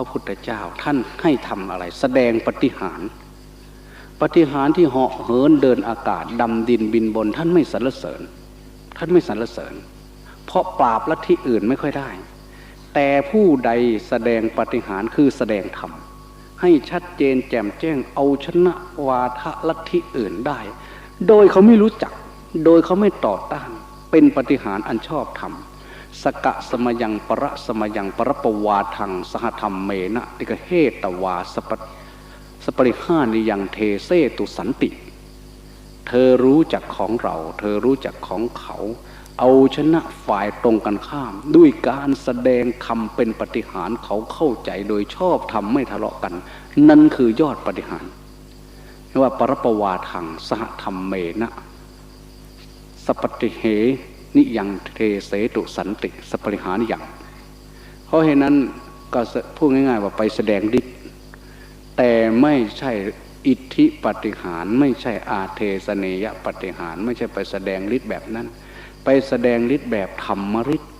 ระพุทธเจ้าท่านให้ทำอะไร แสดงปฏิหารปฏิหารที่เหาะเหินเดินอากาศดำดินบินบน ท่านไม่สรรเสริญ ท่านไม่สรรเสริญ เพราะปราบลัทธิอื่นไม่ค่อยได้ แต่ผู้ใดแสดงปฏิหารคือแสดงธรรมให้ชัดเจนแจ่มแจ้งเอาชนะวาทะลัทธิอื่นได้ โดยเขาไม่รู้จัก โดยเขาไม่ต่อต้าน เป็นปฏิหารอันชอบธรรม สกะสมยังประสมยังประปวาทังสหธรรมเมนะติกเฮตวาสปสปริหานิยังเทเซตุสันติ เธอรู้จักของเรา เธอรู้จักของเขา เอาชนะฝ่ายตรงกันข้าม ด้วยการแสดงธรรมเป็นปฏิหารเขาเข้าใจโดยชอบธรรมไม่ทะเลาะกัน นั่นคือยอดปฏิหารเรียกว่าปรปวาทังสหธรรมเมนะสปฏิเห นิยังเทเสตุสันติสปริหานิยังเพราะเหตุนั้นก็พูดง่ายๆว่าไปแสดงฤทธิ์แต่ไม่ใช่อิทธิปฏิหารไม่ใช่อาเทสเนยปฏิหาร ไม่ใช่ไปแสดงฤทธิ์แบบนั้น ไปแสดงฤทธิ์แบบธรรมฤทธิ์